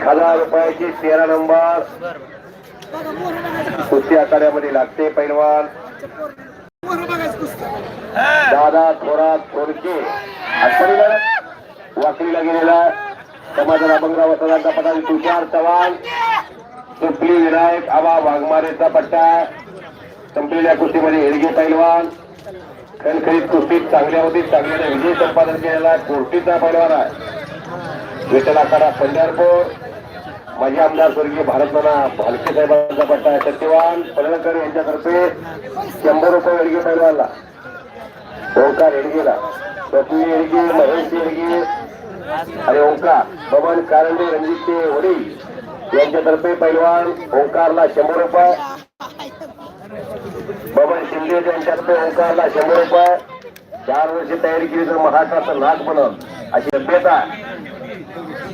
एक हजार रुपयाची तेरा नंबर. कुस्ती आखाड्यामध्ये लागते पैलवान. दादा थोरात थोडके आठवणीला वाकडीला गेलेला समाजाला अभंगराव सदांचा पटाल तुषार चव्हाण. सुपली विनायक आबा वाघमारेचा पट्टा संपलेल्या कुस्तीमध्ये हेडगे पैलवान. खणखरीत कुस्तीत चांगल्या होती चांगल्या विजय संपादन केलेला कोर्टीचा पैलवान आहे. विठ्ठल आखाडा पंढरपूर. माजी आमदार स्वर्गीय भारतमाना भालके साहेबांचा पट्टा आहे. सत्यवान पलणकर यांच्यातर्फे शंभर रुपये हेडगे पैलवानला ओंकार हेडगेला पत्नी हेडगे महेश हेडगे आणि ओंकार. बबन कारंडे रणजितचे वडील यांच्यातर्फे पैलवान ओंकारला शंभर रुपये. बबन शिंदे यांच्यातर्फे ओंकारला शंभर रुपये. चार वर्ष तयारी केली तर महाराष्ट्राचं नाक बनल. अशी सभ्यता आहे.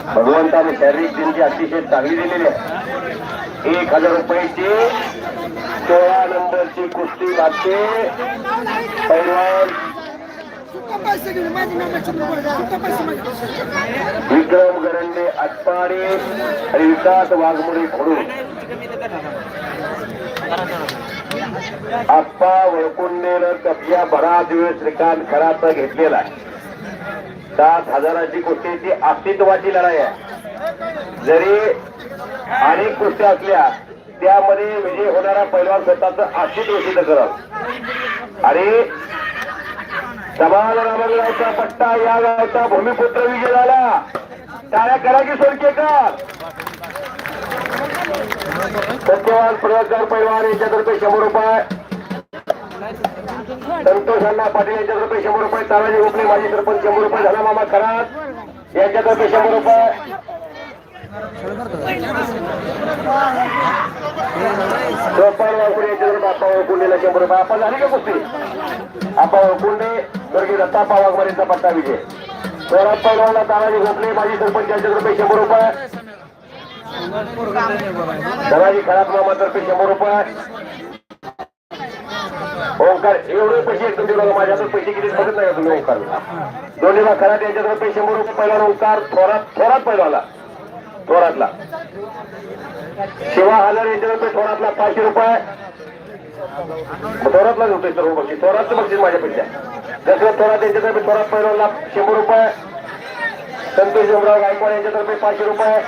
भगवंताने शारीरिक त्यांची अतिशय चांगली दिलेली आहे. एक हजार रुपयाची सोळा नंबरची कुस्ती लागते पैलवान विक्रम गरंडे आटपाडे आणि विकास वाघमोडे खोडून. आप्पा वळकुंडेनं कब्जा बराच वेळ श्रीकांत खराचा घेतलेला आहे. सात हजाराची कुस्तीची अस्तित्वाची लढाई आहे. जरी अनेक कुस्त्या असल्या त्यामध्ये विजय होणारा पैलवान स्वतःच अस्तित्व सिद्ध करत आणि समाधान रामगावचा पट्टा या गावचा भूमिपुत्र विजय झाला. टाळ्या करा की सोडकेकर सत्यवान प्रयोगकर पैलवान यांच्यातर्फे शंभर रुपये. संतोषांना पाटील यांच्यातर्फे शंभर रुपये तानाजी गोपले माजी सरपंच शंभर रुपये झाला मामा खरात. यांच्यातर्फे शंभर रुपये. गोपाळ वाघुडे यांच्यातर्फे आप्पा शंभर रुपये. आपण झाली का कुस्ती? आप्पा वळकुंडे स्वर्गीय दत्ताप्पा वाघमारेचा पट्टा विजय. थोरात पैलवानला तानाजी गोपले माजी सरपंच यांच्यातर्फे शंभर रुपये. धनाजी खरात मामातर्फे शंभर रुपये. ओंकार एवढे पैसे एकदम दिला माझ्या पैसे किती बघत नाही तुम्ही ओंकार? दोन्हीला खरात यांच्यातर्फे शंभर रुपये पहिला ओंकार थोरात थोरात पहिला थोरातला. शिवा हजार यांच्याकडे थोरातला पाचशे रुपये. थोरातला होतोय सर्व बक्षीस थोरातचं बक्षीस माझ्यापेक्षा. जसं थोरात यांच्यातर्फे थोरात पहिला शंभर रुपये. संतोष डोंगराव गायकवाड यांच्यातर्फे पाचशे रुपये.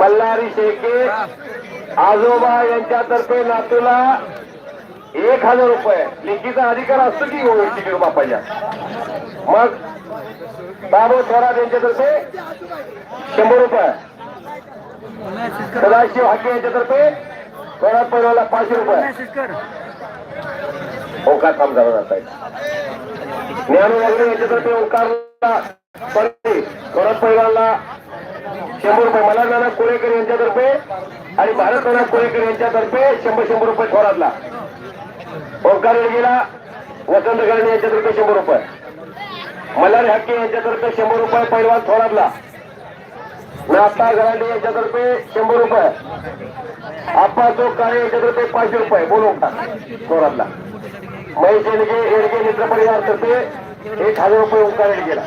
मल्हारी शेके आजोबा यांच्यातर्फे नातूला एक हजार रुपये. लेखीचा अधिकार असतो की हो तिकीट बापाच्या मग बाबू थोरात यांच्यातर्फे शंभर रुपये. सदाशिव हाके यांच्यातर्फे थोरात पैलवाला पाचशे रुपये. ओंकार काम झाला जात आहे ज्ञानू वगैरे यांच्यातर्फे ओंकारला परत थोरात शंभर रुपये. मला नाना कोरेकर यांच्यातर्फे आणि भारत नाना कोरेकर यांच्यातर्फे शंभर शंभर रुपये थोरातला. ओंकार गेला वसंत गरणे यांच्यातर्फे शंभर रुपये. मल्हारी हक्के यांच्यातर्फे शंभर रुपये पैलवान थोरातला. नाता गरांडे यांच्यातर्फे शंभर रुपये. आप्पा चौक काळे यांच्यातर्फे पाचशे रुपये. बोलू का? थोरातला. महेश येणगे एडगे मित्र परिवारतर्फे एक हजार रुपये ओंकार एडगेला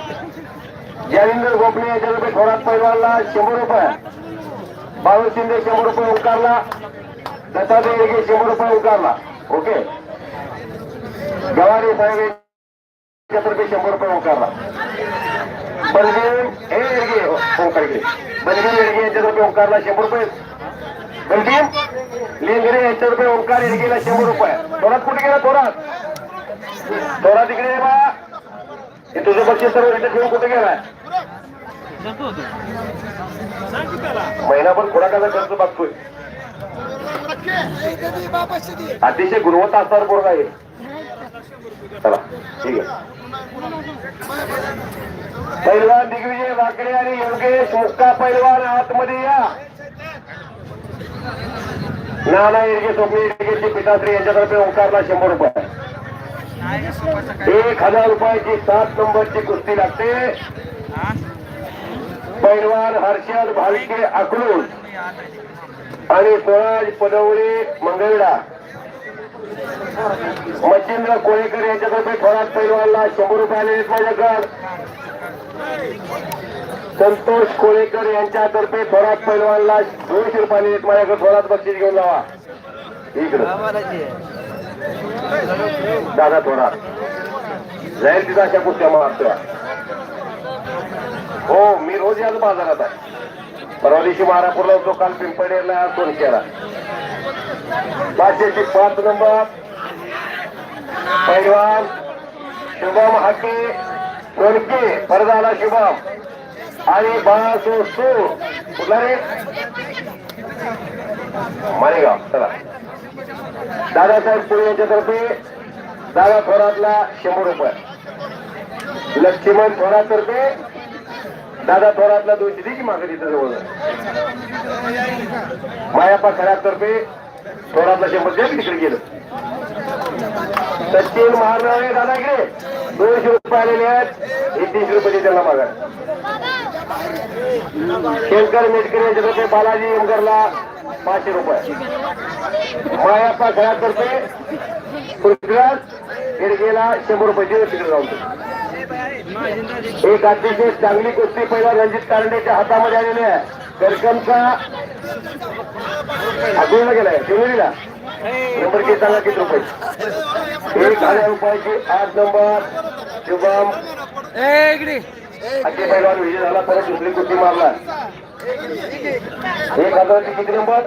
जालिंदर गोपणे यांच्यातर्फे थोरात परिवारला शंभर रुपये. बाळू शिंदे शंभर रुपये ओंकारला. दत्तात्रय एडगे शंभर रुपये ओंकारला. ओके? गवारी साहेब यांच्यातर्फे शंभर रुपये ओंकारला बलदेव हे एडगे हो, ओंकार इकडे बलदेव एडगे यांच्यातर्फे ओंकारला शंभर रुपये. बलदेव लेंगरे यांच्यातर्फे ओंकार एडगेला शंभर रुपये. थोरात कुठे गेला थोरात? थोरात इकडे बा. हे तुझं बक्षीस सर्व इथे ठेवून कुठे गेलाय? महिनाभर खुराकाचा खर्च बघतोय. अतिशय गुणवत्ता असणार पोरगा आहे. चला ठीक आहे. पैलवान दिग्विजय वाकडे आणि योगेश मुक्का पैलवान आतमध्ये या. नाना इरगे सोपी इरगेची पिताश्री यांच्यातर्फे ओंकारला शंभर रुपये. एक हजार रुपयाची सात नंबरची कुस्ती लागते. पैलवान हर्षद भालके अकलूज आणि स्वराज पदवळे मंगळडा मच्छिंद्र कोळेकर यांच्यातर्फे थोरात पैलवानला शंभर रुपयाने आले आहेत माझ्याकडे संतोष कोळेकर यांच्यातर्फे थोरात पैलवानला दोनशे रुपयाने एक माझ्याकडे थोरात बक्षीस घेऊन जावा. इकडं. दादा थोरात. जाईल तिथं अशा कुस्त्या मारतोय. हो मी रोज याच बाजारात. आहे परवा दिवशी मारापूरला होतो काल पिंपळेरला सोनकेला पाचशेची पाच नंबर. पैलवान शुभम हाके सोनके परत आला शुभम. आणि बाळासो सो. कुठला रे? मालेगाव चला. दादासाहेब पुणे यांच्यातर्फे दादा थोरातला शंभर रुपये. लक्ष्मण थोरातर्फे दादा थोरातला दोनशे दे की तिथं जवळ मायापा खरातर्फे थोरातला शंभर द्या तिकडे गेलं. सचिन महाराणे दादा दोनशे रुपये आलेले आहेत. हे तीनशे रुपये त्यांना मागा शंकर मेटकर यांच्यातर्फे बालाजी एमकरला पाचशे रुपये. मायाप्पा घरातर्फे पृथ्वीराज हेडगेला शंभर रुपये तिकडे जाऊन एक अतिशय चांगली कुस्ती पहिला रणजित कारंडेच्या हातामध्ये आलेली आहे. करकमचा अकोला गेलाय शिवनेरीला. नंबर किती सांगा किती रुपये? एक हजार रुपयाची आठ नंबर शुभम. अति पैलवान विजय झाला परत दुसरी कुस्ती मारला एक हजाराची किती नंबर?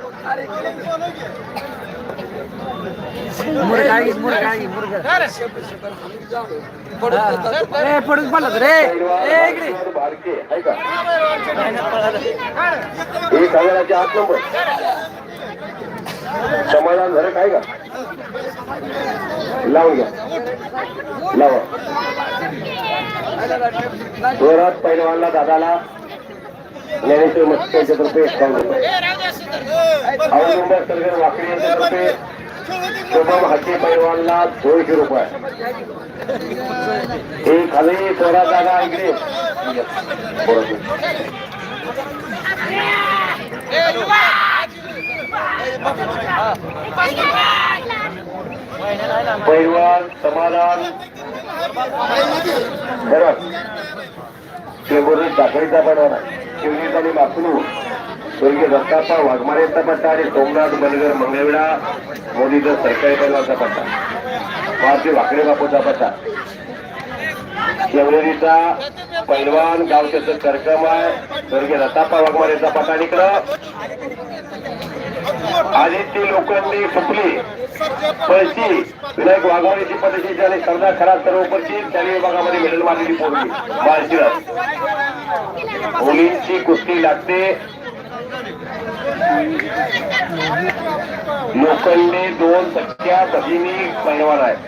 पडून पडलं रे इकडे. एक हजाराची आठ नंबर. समाधान झालं काय का? लावून घ्या. लावा. जोरात पैलवानला दादाला ज्ञानेश्वर मस्के यांच्यातर्फे रुपये औरंगाबाद सरगर वाकडी यांच्यातर्फे शुभम हाती पैलवानला दोनशे रुपये. हे खाली थोडा जागा इकडे. बरोबर पैलवान समाधान. बरोबर शेंबुरी साखळीचा बनवला शिवनीत आणि बापणू स्वर्गीय दत्ताप्पा वाघमारेचा पट्टा आणि सोमनाथ बनगर मंगळवेढा मोदीचा सरकारी पैलवानचा पट्टा. भारतीय वाकडे बापूचा पट्टा. शिवनेरीचा पैलवान गावच्याचं करकम आहे. स्वर्गीय दत्ताप्पा वाघमारेचा पट्टा आणि इकडं. आदित्य लोखंडे सुपली पळशी विनायक वाघवाडीची पद्धतीची आणि सरदार खरा सर्वोपरची त्याने विभागामध्ये मेडल मारलेली पोरगी. बाळशिरस मुलींची कुस्ती लागते. लोखंडे दोन सख्या भगिनी पैलवान आहेत.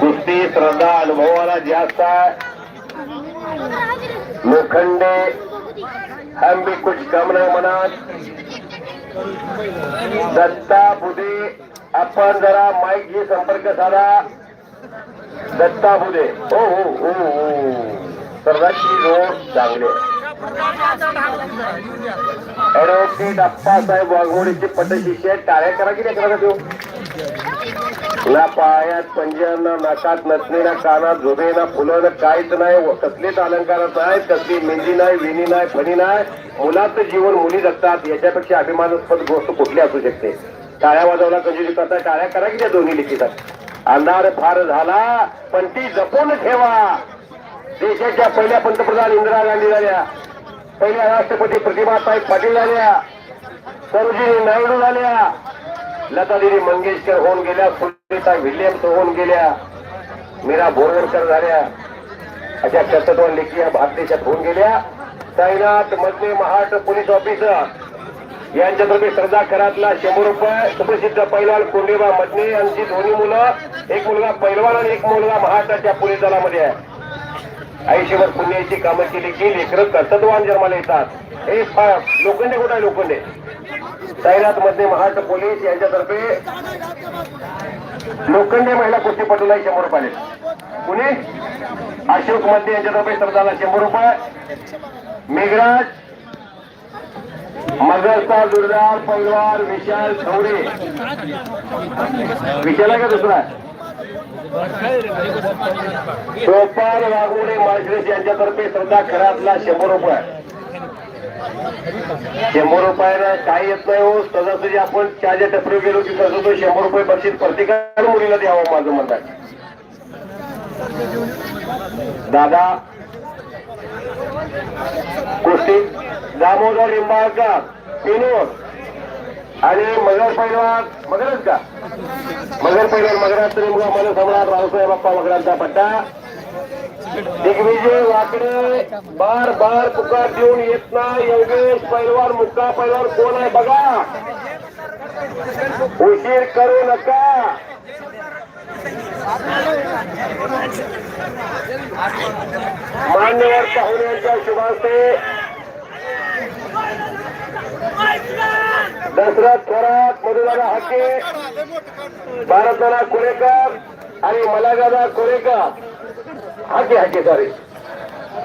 कुस्ती श्रद्धा अनुभवाला जास्त आहे. लोखंडे हम भी कुछ कम नाही म्हणत दत्ता बुधे आपण जरा माईक संपर्क साधा. दत्ता बुधे ओ हो ओ हो. सर्वांची रोड चांगले ऍडव्होकेट अप्पासाहेब वाघमोडीचे पटशिष्य टाळ्या करा की नाही करा देऊ ना पायात पंजाबना नाकात नसणे ना कानात झोबे ना फुलं ना काहीच नाही. कसलेच अलंकार नाही कसली मेहंदी नाही विणी नाही फणी नाही. मुलाचं जीवन मुली जगतात. याच्यापेक्षा अभिमानास्पद गोष्ट कुठली असू शकते? टाळ्या वाजवला कशी करता? टाळ्या करा की त्या दोन्ही लिखितात? अंधार फार झाला पण ती जपून ठेवा. देशाच्या पहिल्या पंतप्रधान इंदिरा गांधी झाल्या. पहिल्या राष्ट्रपती प्रतिभाताई पाटील झाल्या. सरोजिनी नायडू झाल्या. लतादिनी मंगेशकर होऊन गेल्या सुनीता विल्यम्स होऊन गेल्या मीरा बोरवणकर झाल्या. अशा कर्तृत्वान लेखी या भारत देशात होऊन गेल्या. तैनात मधले महाराष्ट्र पोलीस ऑफिसर यांच्यातर्फे श्रद्धा करातला शंभर रुपये सुप्रसिद्ध पैलवान कोंडेबा मदने यांची दोन्ही मुलं एक मुलगा पैलवान आणि एक मुलगा महाराष्ट्राच्या पोलीस दलामध्ये आहे. आयुष्यभर पुण्याची कामं केली की लेकर कर्तत्वान जन्माला येतात. हे लोखंडे कुठं आहे लोखंडे? साईनाथमध्ये महाराष्ट्र पोलीस यांच्यातर्फे लोखंडे महिला कुस्तीपटूला शंभर रुपये पुणे अशोकमध्ये यांच्यातर्फे सरदारला शंभर रुपये. मेघराज मगरचा दुर्दार पैलवान विशाल ठवरे विशाल आहे का दुसरा? सोपान वाघोडे माळशिरस यांच्यातर्फे श्रद्धा खरातला शंभर रुपये. शंभर रुपयाला काही येत नाही हो. सहजासहजी आपण चहाच्या टपरी गेलो की कसं तो शंभर रुपये बक्षीस प्रत्येकाला मुलीला द्यावं माझं म्हणतात. आहे. दादा कुस्ती दामोदर लिंबाळकर विनोद आणि मगर पैलवान मगरच का? मगर पैलवान मगरात नेमका मन सम्राट रावसाहेब बाप्पा मगरांचा पट्टा. दिग्विजय वाकडे बार बार पुकार देऊन येत ना योगेश पैलवान मुक्का पैलवान कोण आहे बघा? उशीर करू नका. मान्यवर पाहुण्यांच्या शुभास्ते दशरथ थोरात मधुदादा हाके. भारतनाना कोरेकर आणि मलागादा कोरेकर. हके हाके सॉरी